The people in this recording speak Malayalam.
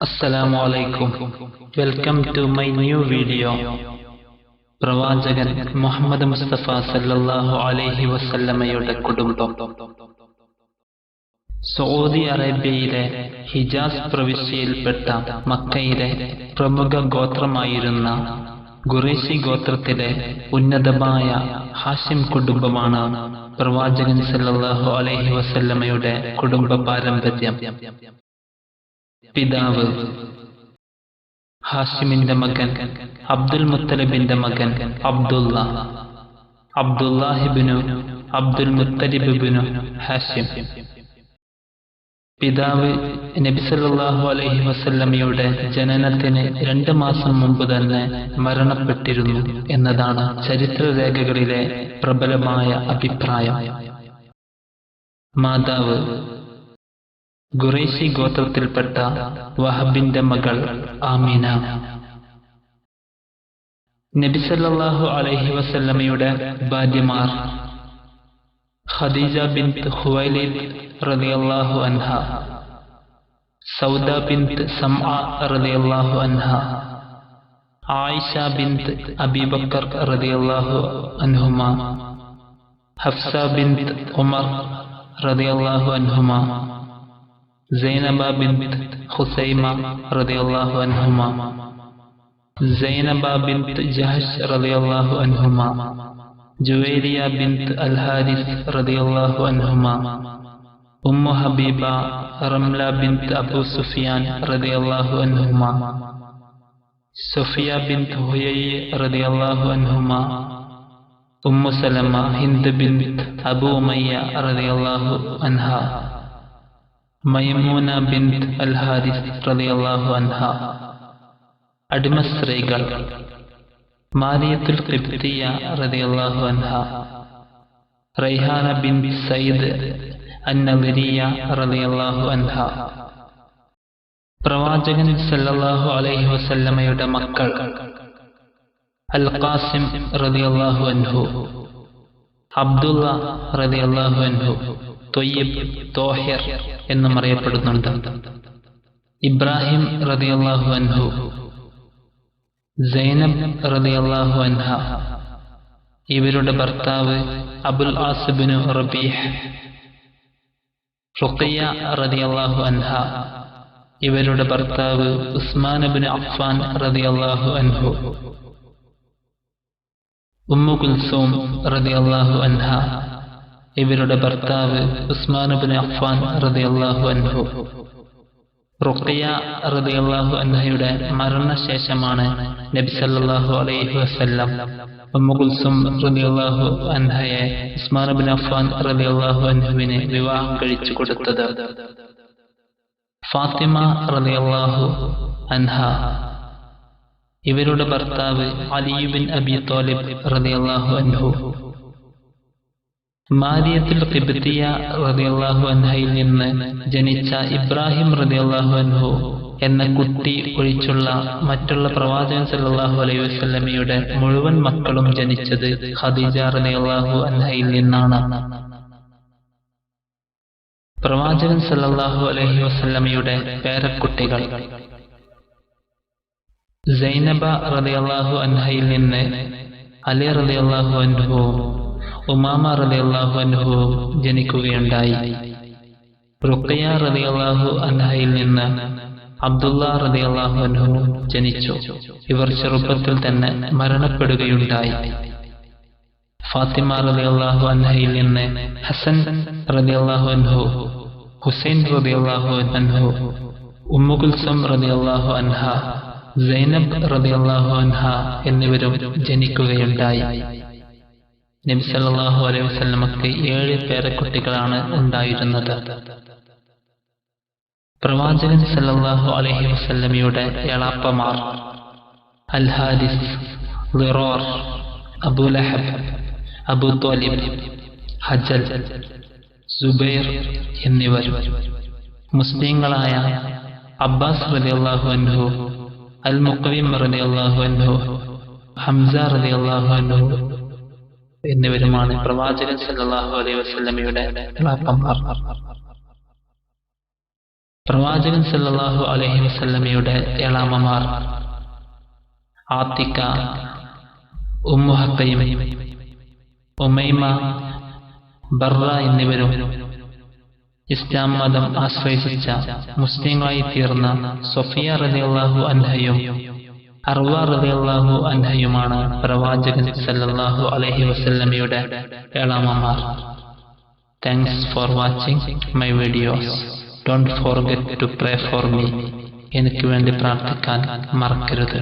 അസ്സലാമു അലൈക്കും. Welcome to my new video പ്രവാചകൻ മുഹമ്മദ് മുസ്തഫ സല്ലല്ലാഹു അലൈഹി വസല്ലമയുടെ കുടുംബം. സൗദി അറേബ്യയിലെ ഹിജാസ് പ്രവിശ്യയിൽപ്പെട്ട മക്കയിലെ പ്രമുഖ ഗോത്രമായിരുന്ന ഗുറേശി ഗോത്രത്തിലെ ഉന്നതമായ ഹാഷിം കുടുംബമാണ് പ്രവാചകൻ സല്ലല്ലാഹു അലൈഹി വസല്ലമയുടെ കുടുംബ പാരമ്പര്യം. പിതാവ് ഹാഷിമിന്റെ മകൻ അബ്ദുൽ മുത്തലിബിന്റെ മകൻ അബ്ദുള്ള അബ്ദുല്ലാഹിബിനു അബ്ദുൽ മുത്തലിബിബിനു ഹാഷിം പിതാവ് നബിസല്ലാഹു അലൈഹി വസല്ലമയുടെ ജനനത്തിന് രണ്ട് മാസം മുമ്പ് തന്നെ മരണപ്പെട്ടിരുന്നു എന്നതാണ് ചരിത്രരേഖകളിലെ പ്രബലമായ അഭിപ്രായം. മാതാവ് ഖുറൈശി ഗോത്രത്തിൽപ്പെട്ട വഹബിന്റെ മകൾ ആമീന. നബിസല്ലാഹു അലൈഹി വസല്ലമയുടെ ഭാര്യമാർ ഖദീജ ബിൻത് ഖുവൈലിദ് റളിയല്ലാഹു അൻഹ സൗദ ബിൻത് സംഅ റളിയല്ലാഹു അൻഹ ആയിഷ ബിൻത് അബീബക്കർ റളിയല്ലാഹു അൻഹുമ ഹഫ്സ ബിൻത് ഉമർ റളിയല്ലാഹു അൻഹുമ. സൈനബ ബിൻത് ഖുസൈമ റളിയല്ലാഹു അൻഹുമ സൈനബ ബിൻത് ജഹഷ് റളിയല്ലാഹു അൻഹുമ ജുവൈരിയ ബിൻത് അൽ ഹാരിസ് റളിയല്ലാഹു അൻഹുമ ഉമ്മു ഹബീബ റംല ബിൻത് അബു സുഫിയാൻ റളിയല്ലാഹു അൻഹുമ സുഫിയ ബിൻത് ഹുയൈ റളിയല്ലാഹു അൻഹുമ ഉമ്മു സലമ ഹിന്ദ് ബിൻത് അബു ഉമയ്യ റളിയല്ലാഹു അൻഹ മൈമൂന ബിൻത് അൽ ഹാരിസ് റളിയല്ലാഹു അൻഹ. അടിമ സ്ത്രീകൾ. മാരിയത്തുൽ ഖിബ്തിയ റളിയല്ലാഹു അൻഹ. റൈഹാന ബിൻ സയ്യിദ് അന്നവരിയ റളിയല്ലാഹു അൻഹ. പ്രവാചകൻ സല്ലല്ലാഹു അലൈഹി വസല്ലമയുടെ മക്കൾ. അൽ ഖാസിം റളിയല്ലാഹു അൻഹു. അബ്ദുള്ള റളിയല്ലാഹു അൻഹു. തൊയ്യബ് തോഹിർ എന്നും അറിയപ്പെടുന്നുണ്ട് ഇബ്രാഹിം റളിയല്ലാഹു അൻഹു സൈനബ് റളിയല്ലാഹു അൻഹ ഇവരുടെ ഭർത്താവ് അബുൽ ആസിബിനു റബീഹ് റുഖിയ റളിയല്ലാഹു അൻഹ ഇവരുടെ ഭർത്താവ് ഉസ്മാനബിന് അഫ്ഫാൻ റളിയല്ലാഹു അൻഹു ഉമ്മു കുൽസൂം റളിയല്ലാഹു അൻഹ ഇവരുടെ ഭർത്താവ് ഉസ്മാനുബിൻ അഫ്ഫാൻ റളിയല്ലാഹു അൻഹു. റുഖിയ റളിയല്ലാഹു അൻഹയുടെ മരണശേഷമാണ് നബി സല്ലല്ലാഹു അലൈഹി വസ്ല്ലാം ഉമ്മു റതി റളിയല്ലാഹു അൻഹയെ ഉസ്മാൻ ബിൻ അഫ്ഫാൻ റളിയല്ലാഹു അൻഹുവിനെ വിവാഹം കഴിച്ചു കൊടുത്തത്. ഫാത്തിമ റളിയല്ലാഹു അൻഹ. ഇവരുടെ ഭർത്താവ് അലിയുബിൻ അബി തോലിബ് റളിയല്ലാഹു അൻഹു. മാരിയത്തുൽ ഖിബ്തിയ റളിയല്ലാഹു അൻഹയിൽ നിന്ന് ജനിച്ച ഇബ്രാഹിം റളിയല്ലാഹു അൻഹു എന്ന കുട്ടി ഒഴിച്ചുള്ള മറ്റുള്ള പ്രവാചകൻ സല്ലാഹു അലൈഹി വസല്ലമയുടെ മുഴുവൻ മക്കളും ജനിച്ചത് ഖദീജ റളിയല്ലാഹു അൻഹയിൽ നിന്നാണ്. പ്രവാചകൻ സല്ലാഹു അലൈഹി വസല്ലമയുടെ പേരക്കുട്ടികൾ സൈനബ റളിയല്ലാഹു അൻഹയിൽ നിന്ന് അലി റളിയല്ലാഹു അൻഹു ഉമാമ റളിയല്ലാഹു അൻഹു ജനിക്കുകയുണ്ടായി. റുഖിയ റളിയല്ലാഹു അൻഹയിൽ നിന്ന് അബ്ദുള്ള റളിയല്ലാഹു അൻഹു ജനിച്ചു. ഇവർ ചെറുപ്പത്തിൽ തന്നെ മരണപ്പെടുകയുണ്ടായി. ഫാത്തിമ റളിയല്ലാഹു അൻഹയിൽ നിന്ന് ഹസൻ റളിയല്ലാഹു അൻഹു ഹുസൈൻ റളിയല്ലാഹു അൻഹു ഉമ്മുകുൽസം റളിയല്ലാഹു അൻഹ സൈനബ് റളിയല്ലാഹു അൻഹ എന്നിവരും ജനിക്കുകയുണ്ടായി. നബി സല്ലല്ലാഹു അലൈഹി വസല്ലമക്ക് ഏഴ് പേരക്കുട്ടികളാണ് ഉണ്ടായിരുന്നത്. പ്രവാചകൻ സല്ലല്ലാഹു അലൈഹി വസല്ലമയുടെ എളാപ്പമാർ അൽ ഹാരിസ് ലിറോർ അബു ലഹബ് അബു ത്വാലിബ് ഹജൽ സുബൈർ എന്നിവർ. മുസ്ലിങ്ങളായ അബ്ബാസ് റളിയല്ലാഹു അൻഹു അൽ മുഖവിം റളിയല്ലാഹു അൻഹു ഹംസ റളിയല്ലാഹു അൻഹു എന്നിവരുമാണ് പ്രവാചകൻ സല്ലല്ലാഹു അലൈഹി വസല്ലമയുടെ എളാപ്പമാർ പ്രവാചകൻ സല്ലല്ലാഹു അലൈഹി വസല്ലമയുടെ എളാമമാർ ആത്തിക്ക ഉമ്മുഹക്കയും ഉമൈമ ബർറ എന്നിവരും ഇസ്ലാം മതം ആശ്രയിച്ച മുസ്ലിങ്ങളായി തീർന്ന സൊഫിയ റളിയല്ലാഹു അൻഹയും റളിയല്ലാഹു അൻഹയുമാണ് പ്രവാചകൻ സല്ലാഹു അലഹി വസല്ലമയുടെ ഏളാമമാർ thanks for watching my videos don't forget to pray for me എനിക്ക് വേണ്ടി പ്രാർത്ഥിക്കാൻ മറക്കരുത്.